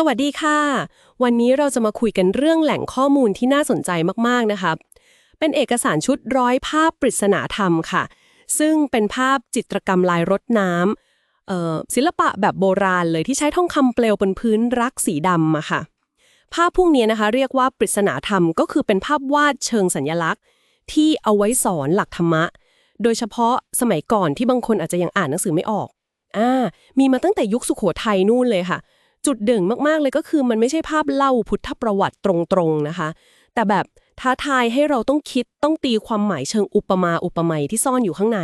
สวัสดีค่ะ วันนี้เราจะมาคุยกันเรื่องแหล่งข้อมูลที่น่าสนใจมากๆนะครับ เป็นเอกสารชุดร้อยภาพปริศนาธรรมค่ะ ซึ่งเป็นภาพจิตรกรรมลายรถน้ำเอ่อศิลปะแบบโบราณเลยที่ใช้ทองคำเปลวบนพื้นรักสีดำอะค่ะ ภาพพวกนี้นะคะ เรียกว่าปริศนาธรรม ก็คือเป็นภาพวาดเชิงสัญลักษณ์ ที่เอาไว้สอนหลักธรรมะ โดยเฉพาะสมัยก่อนที่บางคนอาจจะยังอ่านหนังสือไม่ออกอ่ามีมาตั้งแต่ยุคสุขโขทัยนู่นเลยค่ะ จุดเด่นมากๆเลยก็คือมันไม่ใช่ภาพเล่าพุทธประวัติตรงๆนะคะ แต่แบบท้าทายให้เราต้องคิดต้องตีความหมายเชิงอุปมาอุปไมยที่ซ่อนอยู่ข้างใน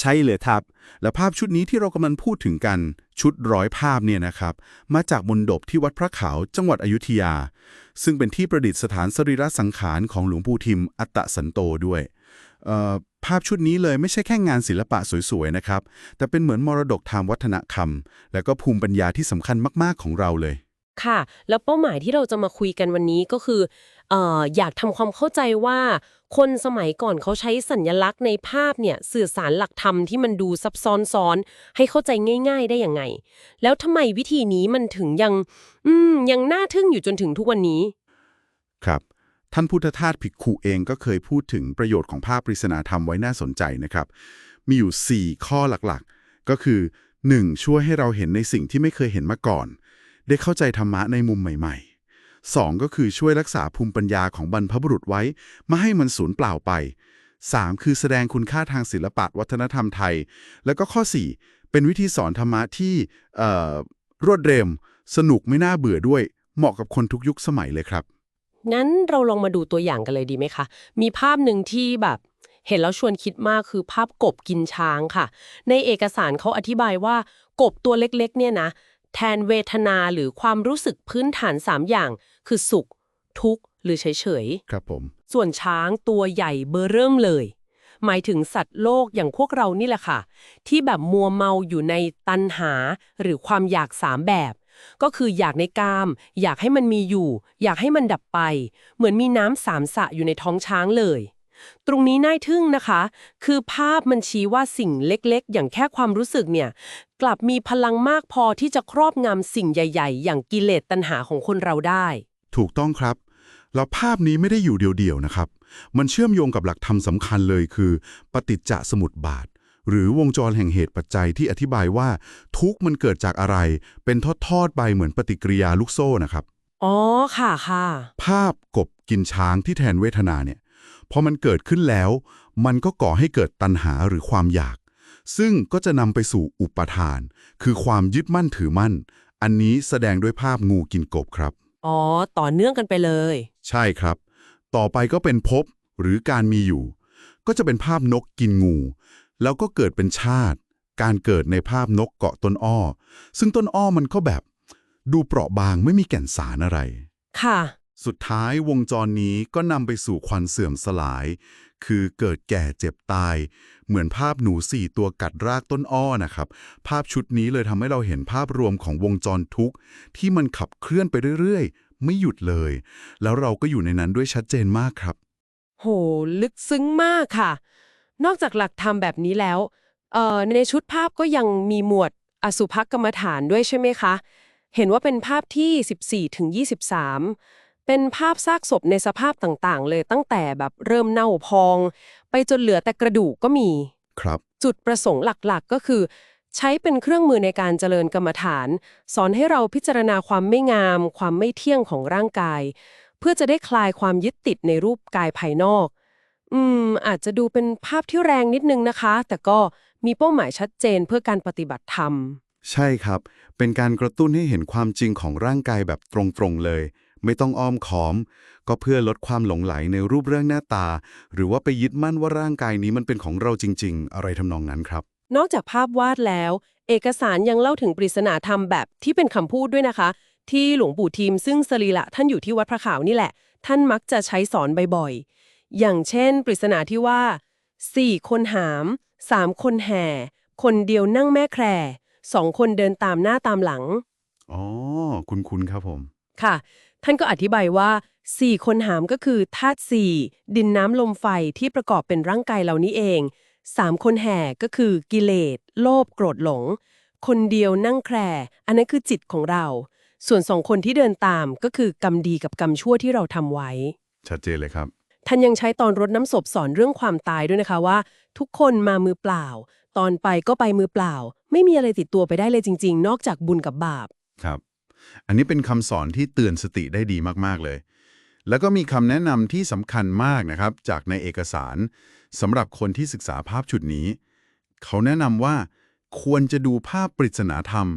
ใช่เลยครับ และภาพชุดนี้ที่เรากำลังพูดถึงกันชุดร้อยภาพเนี่ยนะครับ มาจากมณฑปที่วัดพระขาวจังหวัดอยุธยา ซึ่งเป็นที่ประดิษฐานสรีระสังขารของหลวงปู่ทิมอัตตสันโตด้วย ภาพชุดนี้เลยไม่ใช่แค่งานศิลปะสวยๆนะครับ แต่เป็นเหมือนมรดกทางวัฒนธรรม และก็ภูมิปัญญาที่สำคัญมากๆของเราเลย ค่ะ แล้วเป้าหมายที่เราจะมาคุยกันวันนี้ก็คือเอ่ออยากทำความเข้าใจว่า คนสมัยก่อนเขาใช้สัญลักษณ์ในภาพเนี่ยสื่อสารหลักธรรมที่มันดูซับซ้อนซ้อนให้เข้าใจง่าย ๆ ได้ยังไง แล้วทำไมวิธีนี้มันถึงยัง อืมยังน่าทึ่งอยู่จนถึงทุกวันนี้ ครับ ท่านพุทธทาสภิกขุเองก็เคยพูดถึงประโยชน์ของภาพปริศนาธรรมไว้น่าสนใจนะครับ มีอยู่ 4 ข้อหลักๆ ก็คือ 1. ช่วยให้เราเห็นในสิ่งที่ไม่เคยเห็นมาก่อน ได้เข้าใจธรรมะในมุมใหม่ ๆ 2. ก็คือช่วยรักษาภูมิปัญญาของบรรพบุรุษไว้ไม่ให้มันสูญเปล่าไป 3. คือแสดงคุณค่าทางศิลปะวัฒนธรรมไทย แล้วก็ข้อ 4 เป็นวิธีสอนธรรมะที่รวดเร็วสนุกไม่น่าเบื่อด้วย เหมาะกับคนทุกยุคสมัยเลยครับ งั้นเราลองมาดูตัวอย่างกันเลยดีไหมคะ มีภาพหนึ่งที่แบบเห็นแล้วชวนคิดมากคือภาพกบกินช้างค่ะ ในเอกสารเขาอธิบายว่า กบตัวเล็กๆ เนี่ยนะ แทนเวทนาหรือความรู้สึกพื้นฐาน 3 อย่าง คือสุข ทุกข์ หรือเฉยครับผมๆส่วนช้างตัวใหญ่เบอร์เริ่มเลย หมายถึงสัตว์โลกอย่างพวกเรานี่แหละค่ะ ที่แบบมัวเมาอยู่ในตัณหาหรือความอยากสามแบบ ก็คืออยากในกาม อยากให้มันมีอยู่ อยากให้มันดับไป เหมือนมีน้ำสามสะอยู่ในท้องช้างเลย ตรงนี้น่าทึ่งนะคะ คือภาพมันชี้ว่าสิ่งเล็กๆ อย่างแค่ความรู้สึกเนี่ย กลับมีพลังมากพอที่จะครอบงำสิ่งใหญ่ ๆ อย่างกิเลสตัณหาของคนเราได้ ถูกต้องครับแล้วภาพนี้ไม่ได้อยู่เดียวๆนะครับ มันเชื่อมโยงกับหลักธรรมสำคัญเลยคือ ปฏิจจสมุปบาท หรือวงจรแห่งเหตุปัจจัยที่อธิบายว่า ทุกข์มันเกิดจากอะไร เป็นทอดๆไปเหมือนปฏิกิริยาลูกโซ่นะครับ อ๋อค่ะค่ะ ภาพกบกินช้างที่แทนเวทนาเนี่ยพอมันเกิดขึ้นแล้ว มันก็ก่อให้เกิดตัณหาหรือความอยาก ซึ่งก็จะนำไปสู่อุปทาน คือความยึดมั่นถือมั่น อันนี้แสดงด้วยภาพงูกินกบครับ อ๋อ ต่อเนื่องกันไปเลย ใช่ครับ ต่อไปก็เป็นภพหรือการมีอยู่ ก็จะเป็นภาพนกกินงู แล้วก็เกิดเป็นชาติ การเกิดในภาพนกเกาะต้นอ้อ ซึ่งต้นอ้อมันก็แบบดูเปราะบางไม่มีแก่นสารอะไร ค่ะ สุดท้ายวงจรนี้ก็นำไปสู่ควันเสื่อมสลาย คือเกิดแก่เจ็บตาย เหมือนภาพหนูสี่ตัวกัดรากต้นอ้อนะครับ ภาพชุดนี้เลยทำให้เราเห็นภาพรวมของวงจรทุกข์ ที่มันขับเคลื่อนไปเรื่อยๆ ไม่หยุดเลย แล้วเราก็อยู่ในนั้นด้วยชัดเจนมากครับ โห ลึกซึ้งมากค่ะ นอกจากหลักธรรมแบบนี้แล้วเอ่อในชุดภาพก็ยังมีหมวดอสุภกรรมฐานด้วยใช่ไหมคะ เห็นว่าเป็นภาพที่ 14ถึง23 เป็นภาพซากศพในสภาพต่างๆ เลยตั้งแต่แบบเริ่มเน่าพอง ไปจนเหลือแต่กระดูกก็มีครับ จุดประสงค์หลักๆก็คือ ใช้เป็นเครื่องมือในการเจริญกรรมฐาน สอนให้เราพิจารณาความไม่งาม ความไม่เที่ยงของร่างกาย เพื่อจะได้คลายความยึดติดในรูปกายภายนอก อืม อาจจะดูเป็นภาพที่แรงนิดนึงนะคะ แต่ก็มีเป้าหมายชัดเจนเพื่อการปฏิบัติธรรม ใช่ครับ เป็นการกระตุ้นให้เห็นความจริงของร่างกายแบบตรงๆเลย ไม่ต้องอ้อมค้อม ก็เพื่อลดความหลงไหลในรูปร่างหน้าตา หรือว่าไปยึดมั่นว่าร่างกายนี้มันเป็นของเราจริง ๆ อะไรทำนองนั้นครับ นอกจากภาพวาดแล้ว เอกสารยังเล่าถึงปริศนาธรรมแบบที่เป็นคำพูดด้วยนะคะ ที่หลวงปู่ทีมซึ่งสรีละท่านอยู่ที่วัดพระขาวนี่แหละ ท่านมักจะใช้สอนบ่อยๆ อย่างเช่น ปริศนาที่ว่า 4 คนหาม 3 คนแห่ คนเดียวนั่งแม่แคร่สองคนเดินตามหน้าตามหลัง อ๋อ คุณๆครับผม ค่ะ ท่านก็อธิบายว่า 4 คนหามก็คือธาตุสี่ดินน้ำลมไฟที่ประกอบเป็นร่างกายเรานี้เอง 3 คนแห่ก็คือกิเลส โลภโกรธหลง คนเดียวนั่งแคร่อันนั้นคือจิตของเรา ส่วนสองคนที่เดินตามก็คือกรรมดีกับกรรมชั่วที่เราทำไว้ ชัดเจนเลยครับ ท่านยังใช้ตอนรดน้ำศพสอนเรื่องความตายด้วยนะคะว่า ทุกคนมามือเปล่า ตอนไปก็ไปมือเปล่า ไม่มีอะไรติดตัวไปได้เลยจริง ๆ นอกจากบุญกับบาป ครับ อันนี้เป็นคำสอนที่เตือนสติได้ดีมากๆเลย แล้วก็มีคำแนะนำที่สำคัญมากนะครับ จากในเอกสารสำหรับคนที่ศึกษาภาพชุดนี้ เขาแนะนำว่า ควรจะดูภาพปริศนาธรรม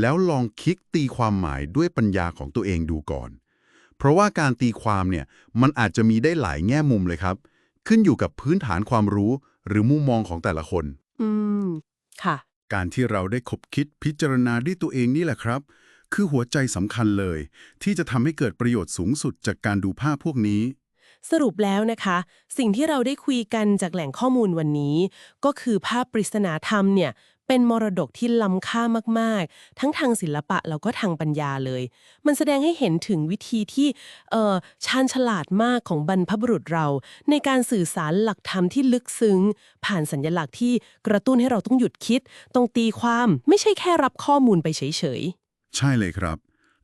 แล้วลองคิดตีความหมายด้วยปัญญาของตัวเองดูก่อน เพราะว่าการตีความเนี่ยมันอาจจะมีได้หลายแง่มุมเลยครับ ขึ้นอยู่กับพื้นฐานความรู้หรือมุมมองของแต่ละคน อืม ค่ะ การที่เราได้คบคิดพิจารณาด้วยตัวเองนี่แหละครับ คือหัวใจสำคัญเลย ที่จะทำให้เกิดประโยชน์สูงสุดจากการดูภาพพวกนี้ สรุปแล้วนะคะ สิ่งที่เราได้คุยกันจากแหล่งข้อมูลวันนี้ ก็คือภาพปริศนาธรรมเนี่ย เป็นมรดกที่ล้ำค่ามากๆ ทั้งทางศิลปะแล้วก็ทางปัญญาเลย มันแสดงให้เห็นถึงวิธีที่เอ่อชาญฉลาดมากของบรรพบุรุษเรา ในการสื่อสารหลักธรรมที่ลึกซึ้ง ผ่านสัญลักษณ์ที่กระตุ้นให้เราต้องหยุดคิด ต้องตีความไม่ใช่แค่รับข้อมูลไปเฉยๆ ใช่เลยครับ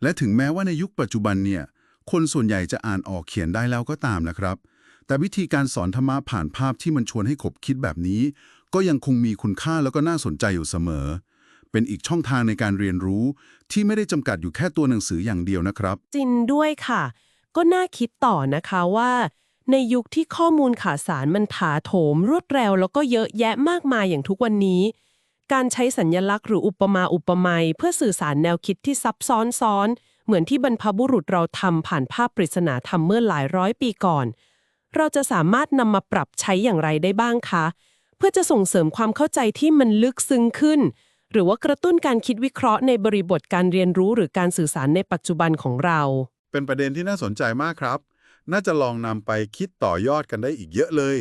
และถึงแม้ว่าในยุคปัจจุบันเนี่ยคนส่วนใหญ่จะอ่านออกเขียนได้แล้วก็ตามนะครับ แต่วิธีการสอนธรรมะผ่านภาพที่มันชวนให้ขบคิดแบบนี้ ก็ยังคงมีคุณค่าแล้วก็น่าสนใจอยู่เสมอ เป็นอีกช่องทางในการเรียนรู้ที่ไม่ได้จำกัดอยู่แค่ตัวหนังสืออย่างเดียวนะครับ จริงด้วยค่ะ ก็น่าคิดต่อนะคะว่า ในยุคที่ข้อมูลข่าวสารมันถาโถม รวดเร็วแล้วก็เยอะแยะมากมายอย่างทุกวันนี้ การใช้สัญญลักษณ์หรืออุปมาอุปไมยเพื่อสื่อสารแนวคิดที่ซับซ้อนซ้อนเหมือนที่บรรพบุรุษเราทำผ่านภาพปริศนาธรรมเมื่อหลายร้อยปีก่อน เราจะสามารถนำมาปรับใช้อย่างไรได้บ้างคะ พื่อจะส่งเสริมความเข้าใจที่มันลึกซึ้งขึ้น หรือว่ากระตุ้นการคิดวิเคราะห์ในบริบทการเรียนรู้หรือการสื่อสารในปัจจุบันของเรา เป็นประเด็นที่น่าสนใจมากครับ น่าจะลองนำไปคิดต่อยอดกันได้อีกเยอะเลย